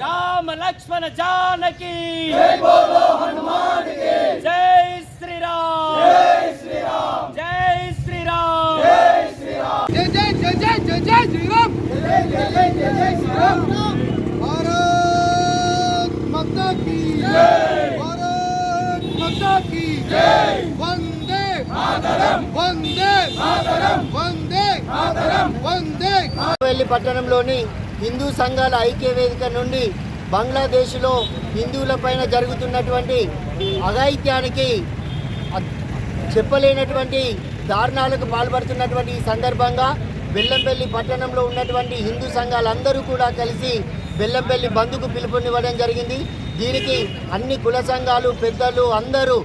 రామ లక్ష్మణ జానకి జై శ్రీరామ్ జై శ్రీరామ్ జై జై జై జై జై జై శ్రీరామ్ జై జై జై జై జై శ్రీరామ్ భారత్ మాతా కీ జై భారత్ మాతా కీ జై వందే మాతరం వందే మాతరం వందే మాతరం వందే వెల్లి పట్టణంలోని హిందూ సంఘాల ఐక్య వేదిక నుండి బంగ్లాదేశ్లో హిందువులపైన జరుగుతున్నటువంటి అఘాయిత్యానికి చెప్పలేనటువంటి దారుణాలకు పాల్పడుతున్నటువంటి ఈ సందర్భంగా బెల్లంపల్లి పట్టణంలో ఉన్నటువంటి హిందూ సంఘాలందరూ కూడా కలిసి బెల్లంపల్లి బంధుకు పిలుపునివ్వడం జరిగింది. దీనికి అన్ని కుల సంఘాలు పెద్దలు అందరూ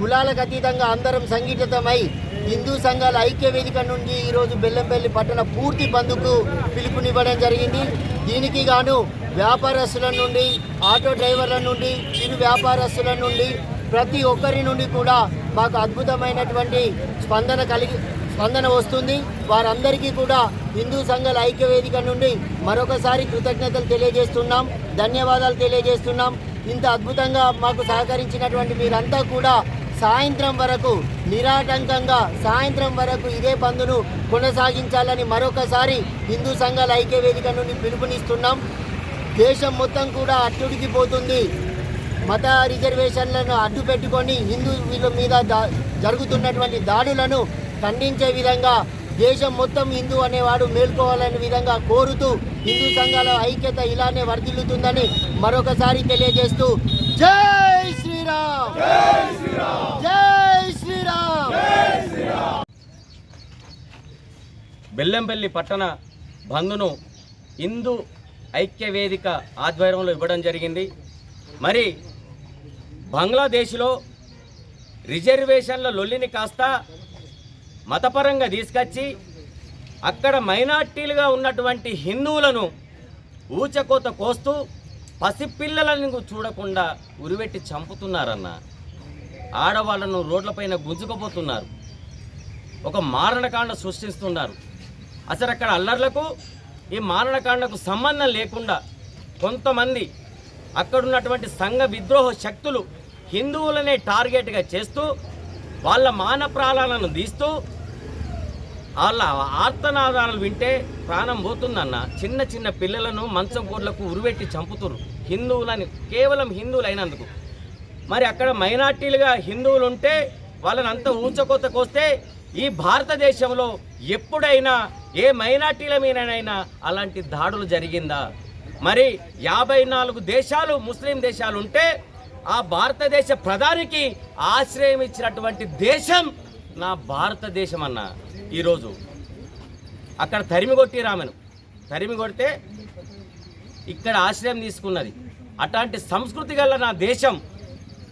కులాలకు అతీతంగా అందరం సంఘటితమై హిందూ సంఘాల ఐక్య వేదిక నుండి ఈరోజు బెల్లంపల్లి పట్టణ పూర్తి బంధుకు పిలుపునివ్వడం జరిగింది. దీనికి గాను వ్యాపారస్తుల నుండి ఆటో డ్రైవర్ల నుండి చిరు వ్యాపారస్తుల నుండి ప్రతి ఒక్కరి నుండి కూడా మాకు అద్భుతమైనటువంటి స్పందన కలిగి స్పందన వస్తుంది. వారందరికీ కూడా హిందూ సంఘాల ఐక్య వేదిక నుండి మరొకసారి కృతజ్ఞతలు తెలియజేస్తున్నాం. ధన్యవాదాలు తెలియజేస్తున్నాం. ఇంత అద్భుతంగా మాకు సహకరించినటువంటి మీరంతా కూడా సాయంత్రం వరకు నిరాటంకంగా సాయంత్రం వరకు ఇదే బంద్ను కొనసాగించాలని మరొకసారి హిందూ సంఘాల ఐక్య వేదిక నుండి పిలుపునిస్తున్నాం. దేశం మొత్తం కూడా అట్టుడికిపోతుంది మత రిజర్వేషన్లను అడ్డు పెట్టుకొని హిందువుల మీద దా- జరుగుతున్నటువంటి దాడులను ఖండించే విధంగా దేశం మొత్తం హిందూ అనేవాడు మేల్కోవాలనే విధంగా కోరుతూ హిందూ సంఘాల ఐక్యత ఇలానే వర్ధిల్లుతుందని మరొకసారి తెలియజేస్తూ జై శ్రీరామ్ జై శ్రీరామ్ బెల్లంపల్లి పట్టణ బంధును హిందూ ఐక్యవేదిక ఆధ్వర్యంలో ఇవ్వడం జరిగింది. మరి బంగ్లాదేశ్లో రిజర్వేషన్ల లొల్లిని కాస్త మతపరంగా తీసుకొచ్చి అక్కడ మైనార్టీలుగా ఉన్నటువంటి హిందువులను ఊచకోత కోస్తూ పసిపిల్లలను చూడకుండా ఉరివెట్టి చంపుతున్నారన్న. ఆడవాళ్ళను రోడ్లపైన గుంజుకపోతున్నారు. ఒక మారణకాండ సృష్టిస్తున్నారు. అసలు అక్కడ అల్లర్లకు ఈ మారణకాండకు సంబంధం లేకుండా కొంతమంది అక్కడున్నటువంటి సంఘ విద్రోహ శక్తులు హిందువులనే టార్గెట్గా చేస్తూ వాళ్ళ మాన ప్రాణాలను తీస్తూ వాళ్ళ ఆర్తనాదాలు వింటే ప్రాణం పోతుందన్న చిన్న చిన్న పిల్లలను మంచం కోడ్లకు ఉరివెట్టి చంపుతురు హిందువులని కేవలం హిందువులు అయినందుకు మరి అక్కడ మైనార్టీలుగా హిందువులు ఉంటే వాళ్ళని అంత ఊచకోతకొస్తే ఈ భారతదేశంలో ఎప్పుడైనా ఏ మైనార్టీల మీదనైనా అలాంటి దాడులు జరిగిందా? మరి యాభై నాలుగు దేశాలు ముస్లిం దేశాలు ఉంటే ఆ భారతదేశ ప్రధానికి ఆశ్రయం ఇచ్చినటువంటి దేశం నా భారతదేశం అన్న ఈరోజు. అక్కడ తరిమి కొట్టి రామను. తరిమి కొడితే ఇక్కడ ఆశ్రయం తీసుకున్నది. అట్లాంటి సంస్కృతి గల నా దేశం.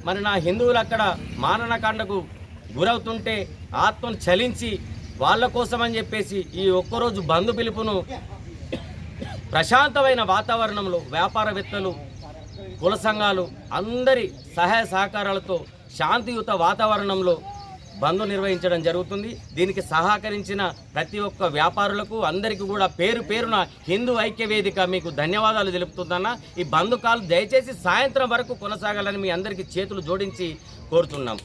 మరి నా హిందువులు అక్కడ మారణకాండకు గురవుతుంటే ఆత్మను చలించి వాళ్ళ కోసం అని చెప్పేసి ఈ ఒక్కరోజు బంధు పిలుపును ప్రశాంతమైన వాతావరణంలో వ్యాపారవేత్తలు కుల సంఘాలు అందరి సహాయ సహకారాలతో శాంతియుత వాతావరణంలో బంద్ నిర్వహించడం జరుగుతుంది. దీనికి సహకరించిన ప్రతి ఒక్క వ్యాపారులకు అందరికీ కూడా పేరు పేరున హిందూ ఐక్య వేదిక మీకు ధన్యవాదాలు తెలుపుతుందన్న. ఈ బంధు కాలు దయచేసి సాయంత్రం వరకు కొనసాగాలని మీ అందరికీ చేతులు జోడించి కోరుతున్నాం.